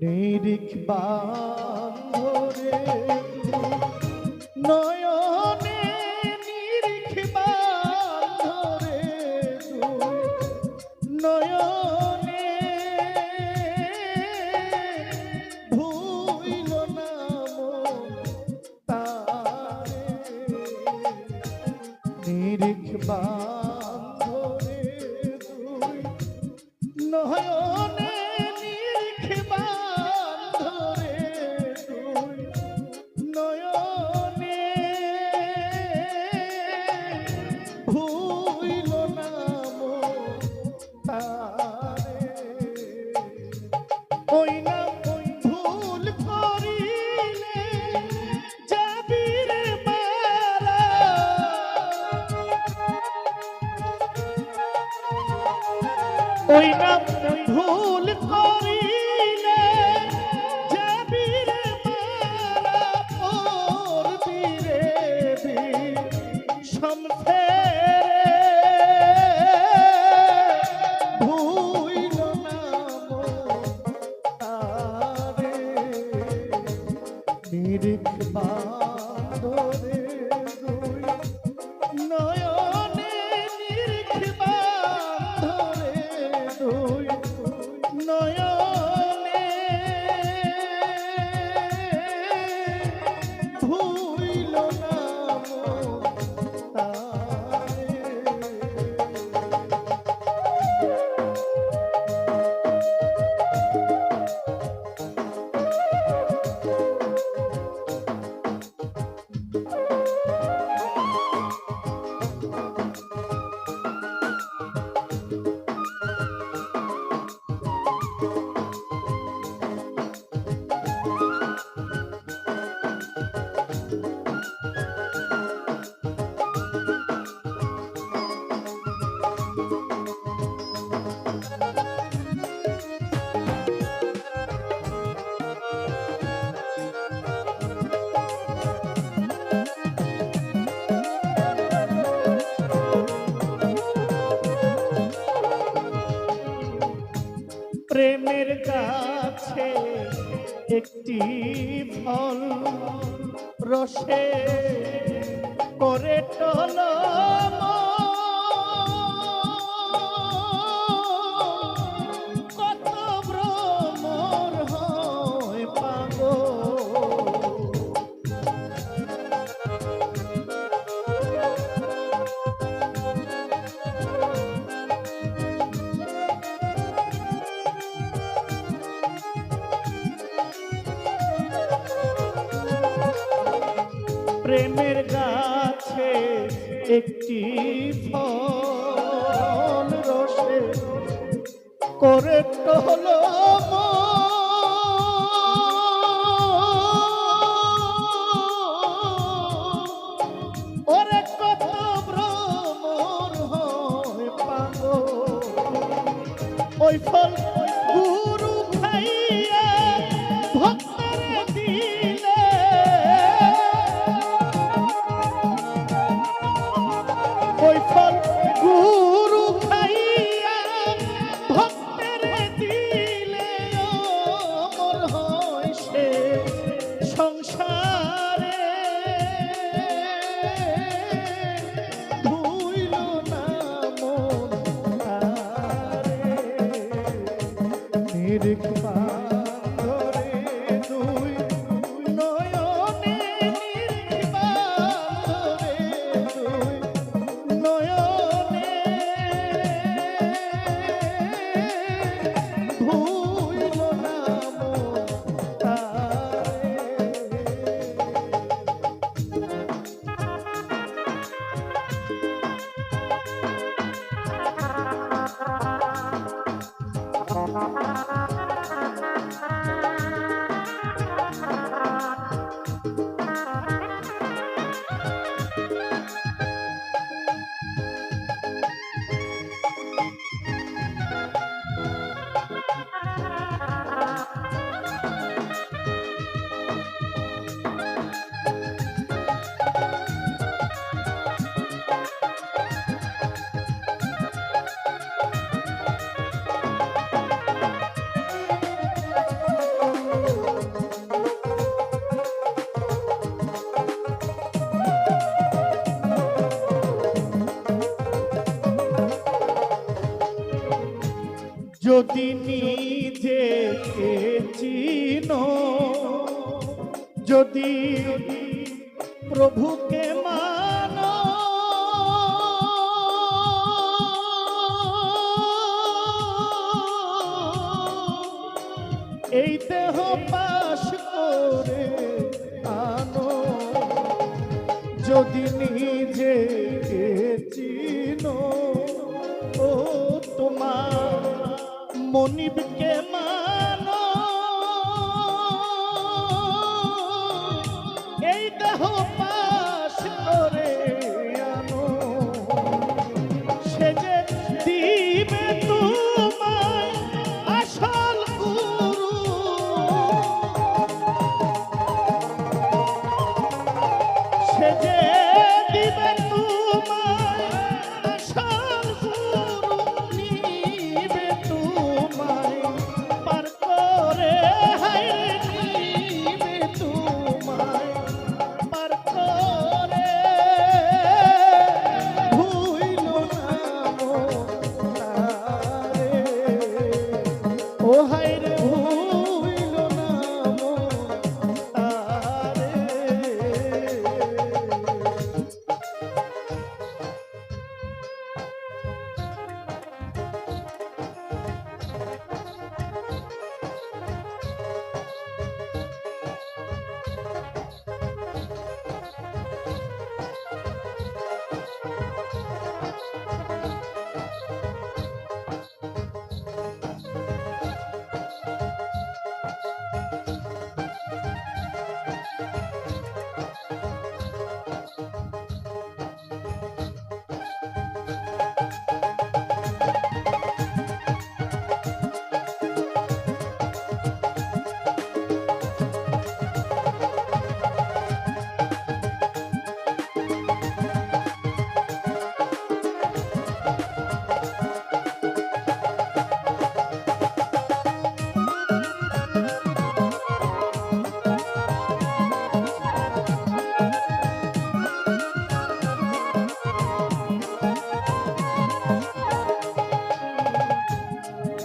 নিরিখ বান্ধরে নয়নে নিরিখ বান্ধরে নয়নে ভুইল নাম তারে। নিরিখ বান্ধ একটি ফল রসে করে টল প্রেমের গাছে একটি ফল রসে করে হলো ওই ফল मेरे पास যদি নিজেকে চিনো যদি প্রভুকে মানো এই দেহ পাশ করে আনো। যদি নিজে মনিবকে মা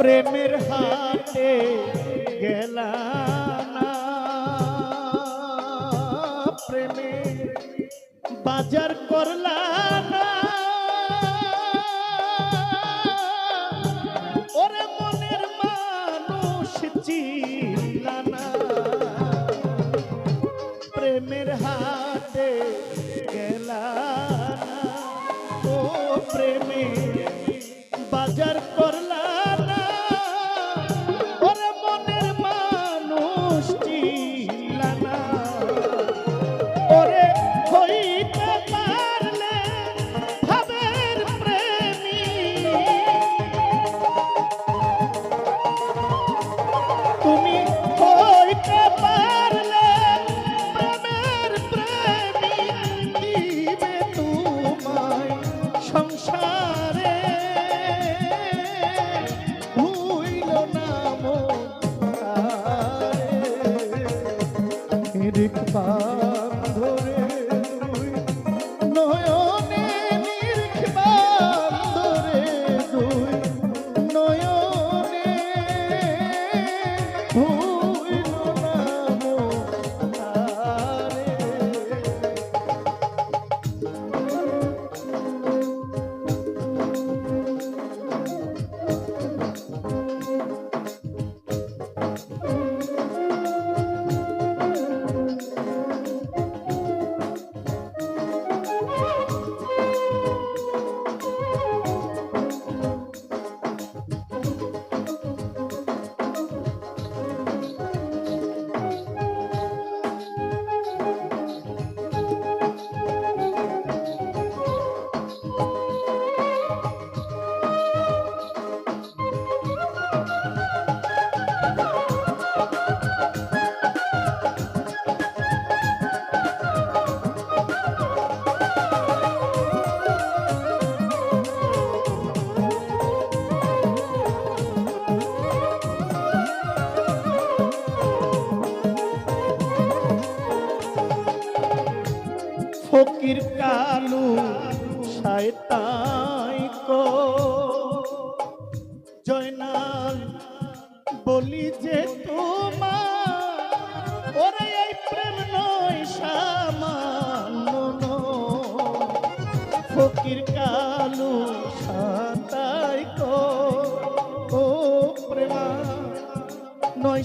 প্রেমের হাতে গেলা প্রেমে বাজার করলা ওরে মানুষ চিল্লানা প্রেমের হাত ধরে তুই। নয় ফকির কালু শয়তাই কো। জয়নাল, বলি যে তোমার, ওরে এই প্রেম নয় সামান্য ফকির কালু শতাই কো। ও প্রেমা, নয়